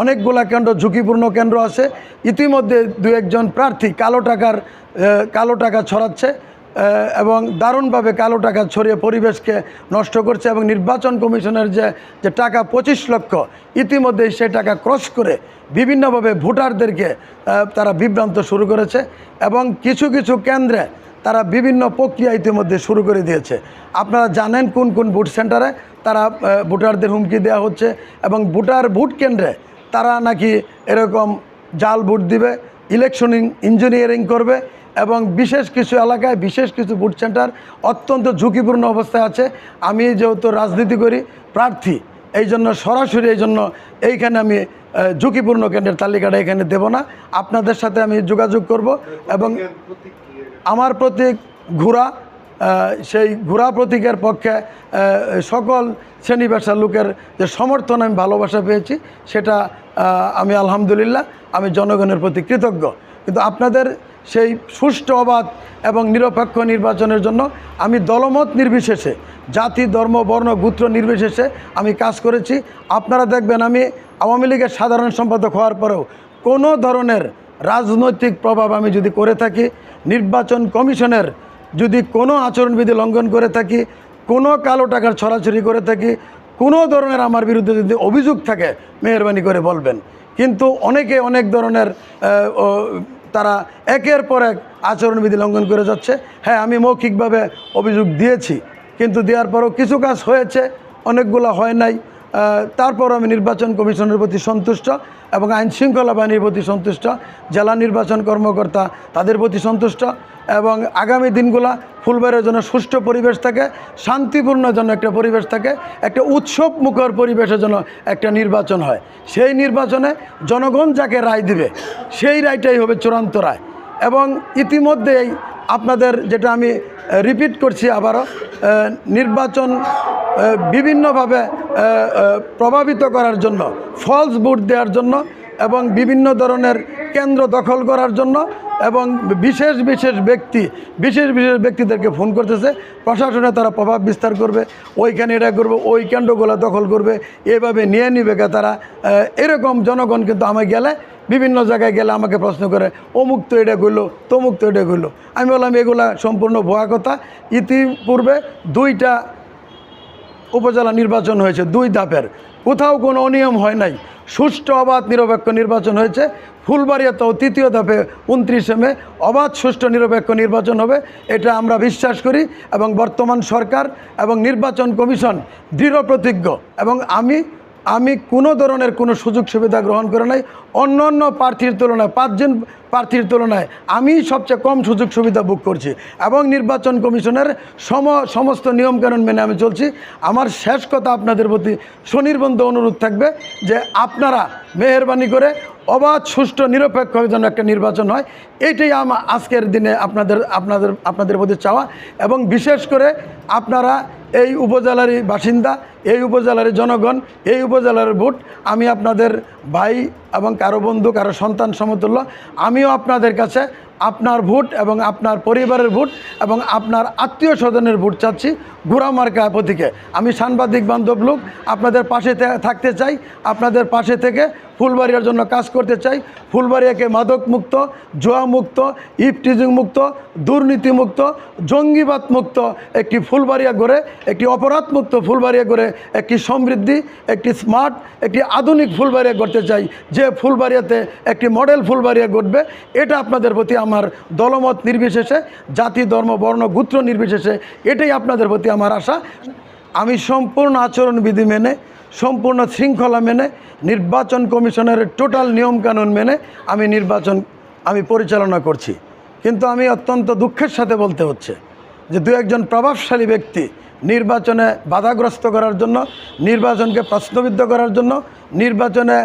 অনেকগুলা কেন্দ্র, ঝুঁকিপূর্ণ কেন্দ্র আছে। ইতিমধ্যে দু একজন প্রার্থী কালো টাকার কালো টাকা ছড়াচ্ছে এবং দারুণভাবে কালো টাকা ছড়িয়ে পরিবেশকে নষ্ট করছে এবং নির্বাচন কমিশনের যে যে টাকা পঁচিশ লক্ষ, ইতিমধ্যেই সে টাকা ক্রস করে বিভিন্নভাবে ভোটারদেরকে তারা বিভ্রান্ত শুরু করেছে এবং কিছু কিছু কেন্দ্রে তারা বিভিন্ন প্রক্রিয়া ইতিমধ্যে শুরু করে দিয়েছে। আপনারা জানেন কোন কোন ভোট সেন্টারে তারা ভোটারদের হুমকি দেওয়া হচ্ছে এবং ভোটার ভোট কেন্দ্রে তারা নাকি এরকম জাল ভোট দিবে ইলেকশনিং ইঞ্জিনিয়ারিং করবে এবং বিশেষ কিছু এলাকায় বিশেষ কিছু ভোট সেন্টার অত্যন্ত ঝুঁকিপূর্ণ অবস্থায় আছে। আমি যেহেতু রাজনীতি করি প্রার্থী এই জন্য সরাসরি এই জন্য এইখানে আমি ঝুঁকিপূর্ণ কেন্দ্রের তালিকাটা এখানে দেব না। আপনাদের সাথে আমি যোগাযোগ করব এবং আমার প্রতীক আহ, সেই ঘোড়া প্রতীকের পক্ষে সকল শ্রেণি পেশার লোকের যে সমর্থন আমি ভালোবাসা পেয়েছি, সেটা আমি আলহামদুলিল্লাহ, আমি জনগণের প্রতি কৃতজ্ঞ। কিন্তু আপনাদের সেই সুষ্ঠু অবাধ এবং নিরপেক্ষ নির্বাচনের জন্য আমি দলমত নির্বিশেষে, জাতি, ধর্ম, বর্ণ, গোত্র নির্বিশেষে আমি কাজ করেছি। আপনারা দেখবেন আমি আওয়ামী লীগের সাধারণ সম্পাদক হওয়ার পরেও কোনো ধরনের রাজনৈতিক প্রভাব আমি যদি করে থাকি, নির্বাচন কমিশনের যদি কোনো আচরণবিধি লঙ্ঘন করে থাকি, কোনো কালো টাকার ছড়াছড়ি করে থাকি, কোনো ধরনের আমার বিরুদ্ধে যদি অভিযোগ থাকে, মেহরবানি করে বলবেন। কিন্তু অনেকে অনেক ধরনের তারা একের পর এক আচরণবিধি লঙ্ঘন করে যাচ্ছে। হ্যাঁ আমি মৌখিকভাবে অভিযোগ দিয়েছি, কিন্তু দেওয়ার পরও কিছু কাজ হয়েছে, অনেকগুলো হয় নাই। আহ, তারপরও আমি নির্বাচন কমিশনের প্রতি সন্তুষ্ট এবং আইন শৃঙ্খলা বাহিনীর প্রতি সন্তুষ্ট জেলা নির্বাচন কর্মকর্তা তাদের প্রতি সন্তুষ্ট এবং আগামী দিনগুলা ফুলবাড়ির জন্য সুষ্ঠু পরিবেশ থাকে শান্তিপূর্ণ যেন একটা পরিবেশ থাকে একটা উৎসব মুখর পরিবেশের জন্য একটা নির্বাচন হয়। সেই নির্বাচনে জনগণ যাকে রায় দিবে সেই রায়টাই হবে চূড়ান্ত রায়। এবং ইতিমধ্যেই আপনাদের যেটা আমি রিপিট করছি আবারও নির্বাচন বিভিন্নভাবে প্রভাবিত করার জন্য ফলস ভোট দেওয়ার জন্য এবং বিভিন্ন ধরনের কেন্দ্র দখল করার জন্য এবং বিশেষ বিশেষ ব্যক্তি, বিশেষ বিশেষ ব্যক্তিদেরকে ফোন করতেছে, প্রশাসনে তারা প্রভাব বিস্তার করবে, ওইখানে এটা করবে, ওই কেন্দ্রগুলো দখল করবে, এভাবে নিয়ে নিবে তারা। এরকম জনগণ কিন্তু আমি গেলে, বিভিন্ন জায়গায় গেলে আমাকে প্রশ্ন করে, অমুক তো এটা করল, তমুক তো এটা করল। আমি বললাম, এগুলা সম্পূর্ণ ভুয়া কথা। ইতিপূর্বে দুইটা উপজেলা নির্বাচন হয়েছে দুই ধাপের। কোথাও কোনো অনিয়ম হয় নাই। সুষ্ঠু অবাধ নিরপেক্ষ নির্বাচন হয়েছে। ফুলবাড়িয়াতেও তৃতীয় ধাপে উনত্রিশে মে অবাধ সুষ্ঠু নিরপেক্ষ নির্বাচন হবে, এটা আমরা বিশ্বাস করি এবং বর্তমান সরকার এবং নির্বাচন কমিশন দৃঢ় প্রতিজ্ঞ এবং আমি আমি কোনো ধরনের কোনো সুযোগ সুবিধা গ্রহণ করে নাই, অন্য অন্য প্রার্থীর তুলনায়, পাঁচজন প্রার্থীর তুলনায় আমি সবচেয়ে কম সুযোগ সুবিধা বুক করছি এবং নির্বাচন কমিশনের সম, সমস্ত নিয়মকানুন মেনে আমি চলছি। আমার শেষ কথা আপনাদের প্রতি স্বনির্বন্ধ অনুরোধ থাকবে যে আপনারা মেহরবানি করে অবাধ, সুষ্ঠু নিরপেক্ষ যেন একটা নির্বাচন হয় এইটাই আমার আজকের দিনে আপনাদের আপনাদের আপনাদের প্রতি চাওয়া। এবং বিশেষ করে আপনারা এই উপজেলারই বাসিন্দা, এই উপজেলার জনগণ, এই উপজেলার ভোট, আমি আপনাদের ভাই এবং কারও বন্ধু, কারও সন্তান সমতুল্য, আমিও আপনাদের কাছে আপনার ভোট এবং আপনার পরিবারের ভোট এবং আপনার আত্মীয় স্বজনের ভোট চাচ্ছি ঘোড়ামার্কা প্রতীকে। আমি সাংবাদিক বান্ধব লোক, আপনাদের পাশে থাকতে চাই, আপনাদের পাশে থেকে ফুলবাড়িয়ার জন্য কাজ করতে চাই। ফুলবাড়িয়াকে মাদক মুক্ত জোয়া মুক্ত ইফটিজিং মুক্ত দুর্নীতি মুক্ত জঙ্গিবাদ মুক্ত একটি ফুলবাড়িয়া গড়ে, একটি অপরাধ মুক্ত ফুলবাড়িয়া গড়ে, একটি সমৃদ্ধি, একটি স্মার্ট, একটি আধুনিক ফুলবাড়িয়া গড়তে চাই। যে ফুলবাড়িয়াতে একটি মডেল ফুলবাড়িয়া গড়বে, এটা আপনাদের প্রতি আমার দলমত নির্বিশেষে, জাতি, ধর্ম, বর্ণ, গোত্র নির্বিশেষে, এটাই আপনাদের প্রতি আমার আশা। আমি সম্পূর্ণ আচরণবিধি মেনে, সম্পূর্ণ শৃঙ্খলা মেনে, নির্বাচন কমিশনের টোটাল নিয়মকানুন মেনে আমি নির্বাচন, আমি পরিচালনা করছি। কিন্তু আমি অত্যন্ত দুঃখের সাথে বলতে হচ্ছে যে দু একজন প্রভাবশালী ব্যক্তি নির্বাচনে বাধাগ্রস্ত করার জন্য, নির্বাচনকে প্রশ্নবিদ্ধ করার জন্য, নির্বাচনে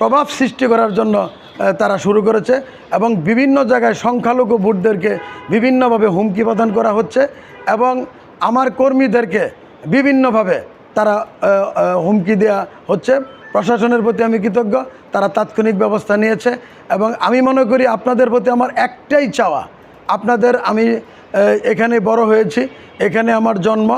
প্রভাব সৃষ্টি করার জন্য তারা শুরু করেছে এবং বিভিন্ন জায়গায় সংখ্যালঘু ভোটদেরকে বিভিন্নভাবে হুমকি প্রদান করা হচ্ছে এবং আমার কর্মীদেরকে বিভিন্নভাবে তারা হুমকি দেওয়া হচ্ছে। প্রশাসনের প্রতি আমি কৃতজ্ঞ, তারা তাৎক্ষণিক ব্যবস্থা নিয়েছে এবং আমি মনে করি আপনাদের প্রতি আমার একটাই চাওয়া, আপনাদের আমি এখানে বড় হয়েছি, এখানে আমার জন্ম।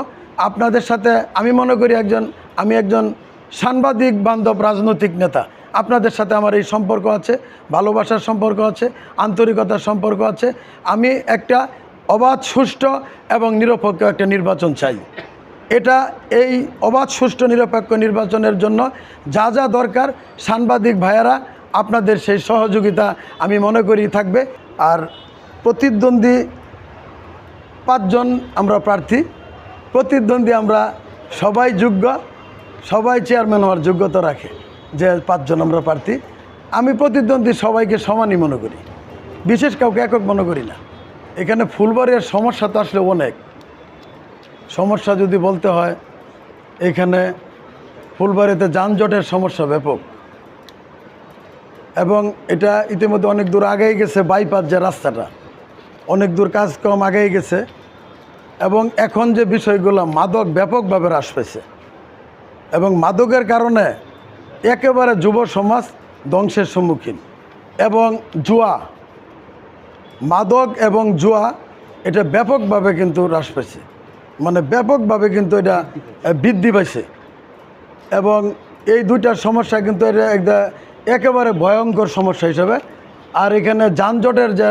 আপনাদের সাথে আমি মনে করি একজন, আমি একজন সাংবাদিক, বান্ধব, রাজনৈতিক নেতা। আপনাদের সাথে আমার এই সম্পর্ক আছে, ভালোবাসার সম্পর্ক আছে, আন্তরিকতার সম্পর্ক আছে। আমি একটা অবাধ, সুষ্ঠু এবং নিরপেক্ষ একটা নির্বাচন চাই। এটা এই অবাধ, সুষ্ঠু, নিরপেক্ষ নির্বাচনের জন্য যা যা দরকার সাংবাদিক ভাইয়ারা, আপনাদের সেই সহযোগিতা আমি মনে করি থাকবে। আর প্রতিদ্বন্দ্বী পাঁচজন আমরা প্রার্থী। প্রতিদ্বন্দ্বী আমরা সবাই যোগ্য। সবাই চেয়ারম্যান হওয়ার যোগ্যতা রাখে যে পাঁচজন আমরা প্রার্থী। আমি প্রতিদ্বন্দ্বী সবাইকে সমানই মনে করি। বিশেষ কাউকে একক মনে করি না। এখানে ফুলবাড়ির সমস্যা তো আসলে অনেক। সমস্যা যদি বলতে হয়, এখানে ফুলবাড়িতে যানজটের সমস্যা ব্যাপক। এবং এটা ইতিমধ্যে অনেক দূর আগেই গেছে বাইপাস যে রাস্তাটা। অনেক দূর কাজকর্ম আগেই গেছে। এবং এখন যে বিষয়গুলো মাদক ব্যাপকভাবে হ্রাস পেয়েছে এবং মাদকের কারণে একেবারে যুব সমাজ ধ্বংসের সম্মুখীন। এবং জুয়া, মাদক এবং জুয়া, এটা ব্যাপকভাবে কিন্তু হ্রাস পেয়েছে মানে ব্যাপকভাবে কিন্তু এটা বৃদ্ধি পাইছে। এবং এই দুইটার সমস্যা কিন্তু এটা একটা একেবারে ভয়ঙ্কর সমস্যা হিসেবে। আর এখানে যানজটের যে,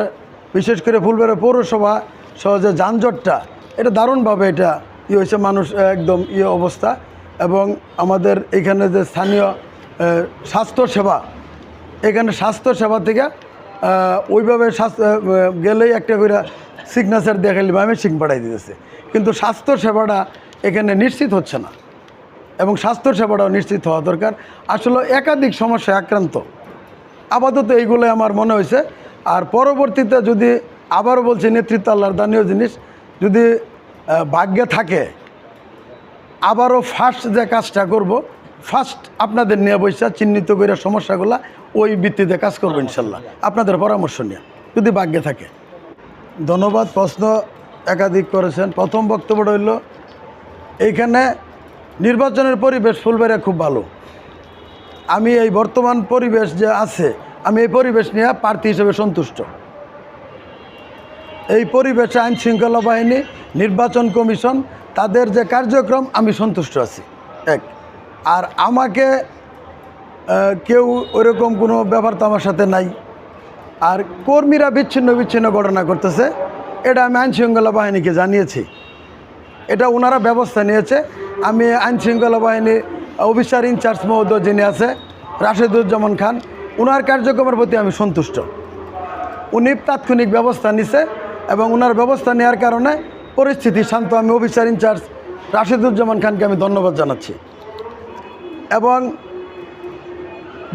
বিশেষ করে ফুলবাড়ি পৌরসভা সহ যে যানজটটা, এটা দারুণভাবে এটা ইয়ে হয়েছে মানুষ একদম ইয়ে অবস্থা। এবং আমাদের এখানে যে স্থানীয় স্বাস্থ্যসেবা, এখানে স্বাস্থ্যসেবা থেকে ওইভাবে স্বাস্থ্য গেলেই একটা করে সিগনেচার দেখালি আমি সিং পাঠাই দিতেছে। কিন্তু স্বাস্থ্যসেবাটা এখানে নিশ্চিত হচ্ছে না। এবং স্বাস্থ্য সেবাটাও নিশ্চিত হওয়া দরকার। আসলে একাধিক সমস্যায় আক্রান্ত। আপাতত এইগুলো আমার মনে হয়েছে। আর পরবর্তীতে যদি আবারও বলছি নেতৃত্ব আল্লাহর দানীয় জিনিস, যদি ভাগ্যে থাকে আবারও ফার্স্ট যে কাজটা করব ফার্স্ট আপনাদের নিয়ে বৈশা চিহ্নিত করে সমস্যাগুলো ওই ভিত্তিতে কাজ করব ইনশাল্লাহ। আপনাদের পরামর্শ নিয়ে, যদি ভাগ্যে থাকে। ধন্যবাদ, প্রশ্ন একাধিক করেছেন। প্রথম বক্তব্যটা হইল, এইখানে নির্বাচনের পরিবেশ ফুলবাড়িয়া খুব ভালো। আমি এই বর্তমান পরিবেশ যে আছে, আমি এই পরিবেশ নিয়ে প্রার্থী হিসেবে সন্তুষ্ট। এই পরিবেশে আইন শৃঙ্খলা বাহিনী, নির্বাচন কমিশন তাদের যে কার্যক্রম, আমি সন্তুষ্ট আছি। এক। আর আমাকে কেউ ওরকম কোনো ব্যাপার তো আমার সাথে নাই। আর কর্মীরা বিচ্ছিন্ন বিচ্ছিন্ন ঘটনা করতেছে এটা আমি আইন শৃঙ্খলা বাহিনীকে জানিয়েছি। এটা ওনারা ব্যবস্থা নিয়েছে। আমি আইন শৃঙ্খলা বাহিনী অফিসার ইনচার্জ মহোদয় যিনি আছে, রাশেদুজ্জামান খান ওনার কার্যক্রমের প্রতি আমি সন্তুষ্ট। উনি তাৎক্ষণিক ব্যবস্থা নিছে এবং ওনার ব্যবস্থা নেওয়ার কারণে পরিস্থিতি শান্ত আমি অফিসার ইনচার্জ রাশিদুজ্জামান খানকে আমি ধন্যবাদ জানাচ্ছি। এবং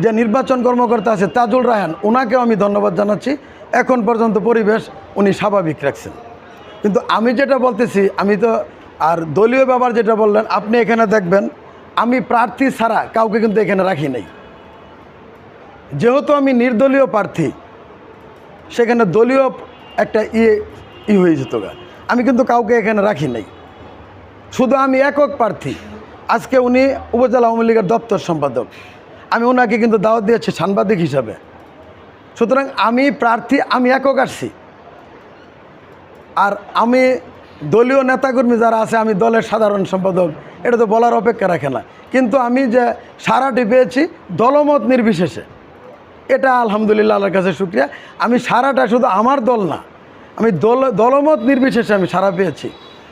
যে নির্বাচন কর্মকর্তা আছে তাজুল রায়হান ওনাকেও আমি ধন্যবাদ জানাচ্ছি। এখন পর্যন্ত পরিবেশ উনি স্বাভাবিক রাখছেন। কিন্তু আমি যেটা বলতেছি, আমি তো আর দলীয় ব্যাপার যেটা বললেন, আপনি এখানে দেখবেন, আমি প্রার্থী ছাড়া কাউকে কিন্তু এখানে রাখি নাই। যেহেতু আমি নির্দলীয় প্রার্থী, সেখানে দলীয় একটা ইয়ে ই হয়ে যেত গা। আমি কিন্তু কাউকে এখানে রাখি নাই। শুধু আমি একক প্রার্থী। আজকে উনি উপজেলা আওয়ামী লীগের দপ্তর সম্পাদক। আমি ওনাকে কিন্তু দাওয়াত দিয়েছি সাংবাদিক হিসাবে। সুতরাং আমি প্রার্থী, আমি একক আসছি। আর আমি দলীয় নেতাকর্মী যারা আছে, আমি দলের সাধারণ সম্পাদক, এটা তো বলার অপেক্ষা রাখে না। কিন্তু আমি যে সারাটি পেয়েছি, দলমত নির্বিশেষে। এটা আলহামদুলিল্লাহ আল্লাহর কাছে শুক্রিয়া। আমি সারাটা শুধু আমার দল না আমি দল, দলমত নির্বিশেষে আমি সারা পেয়েছি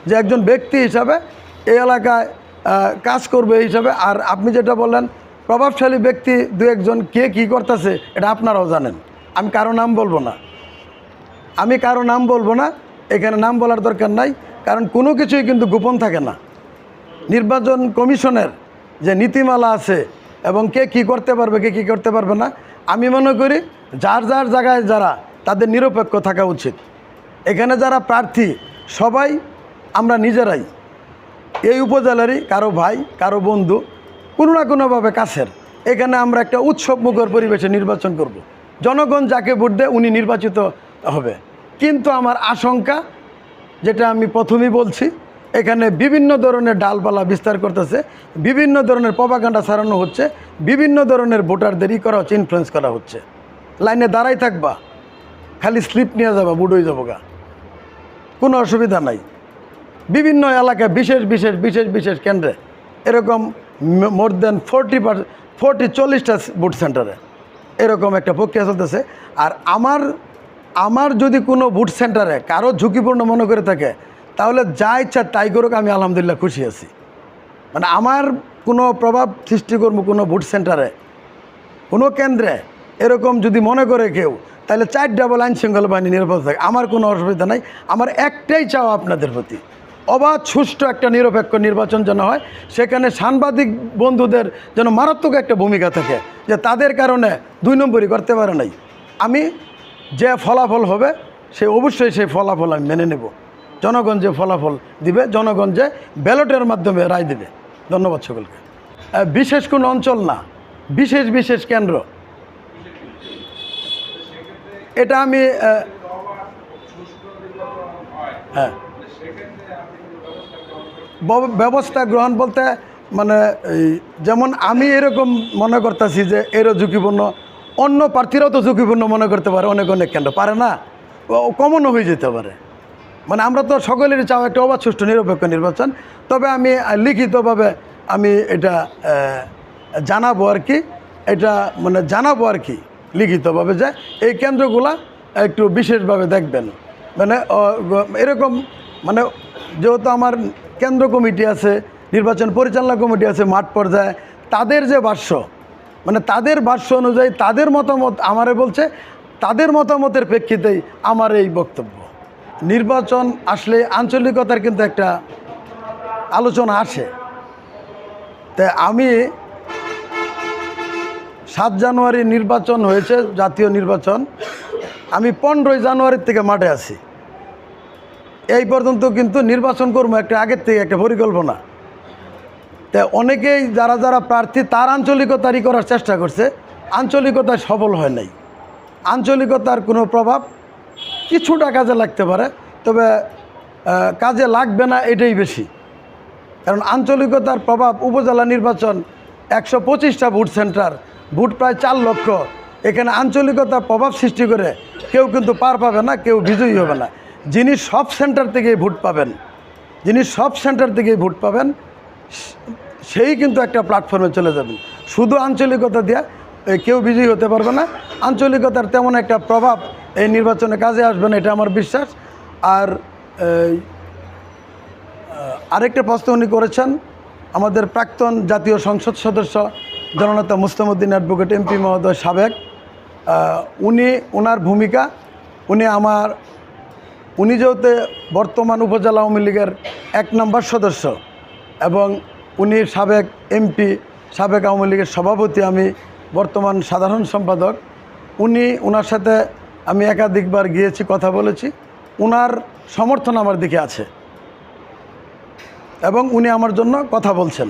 যে একজন ব্যক্তি হিসাবে এই এলাকায় কাজ করবে হিসাবে। আর আপনি যেটা বললেন, প্রভাবশালী ব্যক্তি দু একজন কে কী করতেছে, এটা আপনারাও জানেন। আমি কারও নাম বলব না। আমি কারও নাম বলব না, এখানে নাম বলার দরকার নাই, কারণ কোনো কিছুই কিন্তু গোপন থাকে না। নির্বাচন কমিশনের যে নীতিমালা আছে এবং কে কি করতে পারবে, কে কী করতে পারবে না, আমি মনে করি যার যার জায়গায় যারা, তাদের নিরপেক্ষ থাকা উচিত। এখানে যারা প্রার্থী, সবাই আমরা নিজেরাই। এই উপজেলারই কারও ভাই, কারও বন্ধু, কোনো না কোনোভাবে কাছের। এখানে আমরা একটা উৎসবমুখর পরিবেশে নির্বাচন করব। জনগণ যাকে ভোট দেয়, উনি নির্বাচিত হবে। কিন্তু আমার আশঙ্কা, যেটা আমি প্রথমেই বলছি, এখানে বিভিন্ন ধরনের ডালপালা বিস্তার করতেছে, বিভিন্ন ধরনের পপাকাণ্ডা সারানো হচ্ছে, বিভিন্ন ধরনের ভোটারদেরই করা হচ্ছে ইনফ্লুয়েন্স করা হচ্ছে। লাইনে দাঁড়াই থাকবা, খালি স্লিপ নিয়ে যাবা বুড়োই যাব গা কোনো অসুবিধা নাই। বিভিন্ন এলাকায় বিশেষ বিশেষ বিশেষ বিশেষ কেন্দ্রে এরকম more than forty percent forty চল্লিশটা বুট সেন্টারে এরকম একটা প্রক্রিয়া চলতেছে। আর আমার আমার যদি কোনো বুট সেন্টারে কারও ঝুঁকিপূর্ণ মনে করে থাকে, তাহলে যা ইচ্ছা তাই করুক, আমি আলহামদুলিল্লাহ খুশি আছি। মানে আমার কোনো প্রভাব সৃষ্টি করব কোনো বুট সেন্টারে। কোনো কেন্দ্রে এরকম যদি মনে করে কেউ তাহলে চার ডাবল আইন শৃঙ্খলা বাহিনী নিরাপদ থাকে। আমার কোনো অসুবিধা নাই। আমার একটাই চাওয়া আপনাদের প্রতি। অবাধ, সুষ্ঠু একটা নিরপেক্ষ নির্বাচন যেন হয়, সেখানে সাংবাদিক বন্ধুদের যেন মারাত্মক একটা ভূমিকা থাকে, যে তাদের কারণে দুই নম্বরই করতে পারে নাই। আমি যে ফলাফল হবে, সে অবশ্যই সেই ফলাফল আমি মেনে নেব। জনগণ যে ফলাফল দিবে, জনগণ যে ব্যালটের মাধ্যমে রায় দেবে। ধন্যবাদ সকলকে। বিশেষ কোনো অঞ্চল না। বিশেষ বিশেষ কেন্দ্র। এটা আমি হ্যাঁ। ব্যবস্থা গ্রহণ বলতে মানে যেমন আমি এরকম মনে করতেছি যে এরও ঝুঁকিপূর্ণ, অন্য প্রার্থীরাও তো ঝুঁকিপূর্ণ মনে করতে পারে অনেক অনেক কেন্দ্র। পারে না? কমনও হয়ে যেতে পারে। মানে আমরা তো সকলেরই চাও একটা অবাধ, সুষ্ঠু, নিরপেক্ষ নির্বাচন। তবে আমি লিখিতভাবে আমি এটা জানাব আর কি। এটা মানে জানাব আর কি। লিখিতভাবে যে এই কেন্দ্রগুলা একটু বিশেষভাবে দেখবেন। মানে এরকম মানে যেহেতু আমার কেন্দ্র কমিটি আছে, নির্বাচন পরিচালনা কমিটি আছে মাঠ পর্যায়ে, তাদের যে ভাষ্য মানে তাদের ভাষ্য অনুযায়ী তাদের মতামত আমারে বলছে, তাদের মতামতের প্রেক্ষিতেই আমার এই বক্তব্য। নির্বাচন আসলে আঞ্চলিকতার কিন্তু একটা আলোচনা আসে। তা আমি সাত জানুয়ারি নির্বাচন হয়েছে, জাতীয় নির্বাচন। আমি পনেরোই জানুয়ারির থেকে মাঠে আছি। এই পর্যন্ত কিন্তু নির্বাচন করব একটা আগের থেকে একটা পরিকল্পনা। তা অনেকেই যারা যারা প্রার্থী, তার আঞ্চলিকতারই করার চেষ্টা করছে। আঞ্চলিকতায় সফল হয় নাই। আঞ্চলিকতার কোনো প্রভাব কিছুটা কাজে লাগতে পারে, তবে কাজে লাগবে না এটাই বেশি। কারণ আঞ্চলিকতার প্রভাব উপজেলা নির্বাচন একশো পঁচিশটা ভোট সেন্টার ভোট প্রায় চার লক্ষ। এখানে আঞ্চলিকতার প্রভাব সৃষ্টি করে কেউ কিন্তু পার পাবে না, কেউ বিজয়ী হবে না। যিনি সব সেন্টার থেকেই ভোট পাবেন, যিনি সব সেন্টার থেকেই ভোট পাবেন, সেই কিন্তু একটা প্ল্যাটফর্মে চলে যাবেন। শুধু আঞ্চলিকতা দিয়া কেউ বিজয়ী হতে পারবে না। আঞ্চলিকতার তেমন একটা প্রভাব এই নির্বাচনে কাজে আসবে না, এটা আমার বিশ্বাস। আর আরেকটা প্রশ্ন উনি করেছেন, আমাদের প্রাক্তন জাতীয় সংসদ সদস্য জননেতা মুস্তামুদ্দিন অ্যাডভোকেট এমপি মহোদয় সাবেক। উনি ওনার ভূমিকা, উনি আমার, উনি যেহেতু বর্তমান উপজেলা আওয়ামী লীগের এক নম্বর সদস্য এবং উনি সাবেক এমপি সাবেক আওয়ামী লীগের সভাপতি, আমি বর্তমান সাধারণ সম্পাদক, উনি ওনার সাথে আমি একাধিকবার গিয়েছি, কথা বলেছি। ওনার সমর্থন আমার দিকে আছে এবং উনি আমার জন্য কথা বলছেন।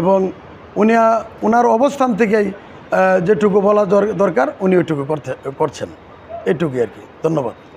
এবং উনি ওনার অবস্থান থেকেই যেটুকু বলা দর- দরকার, উনি ওইটুকু করছেন। এটুকুই আর কি। ধন্যবাদ।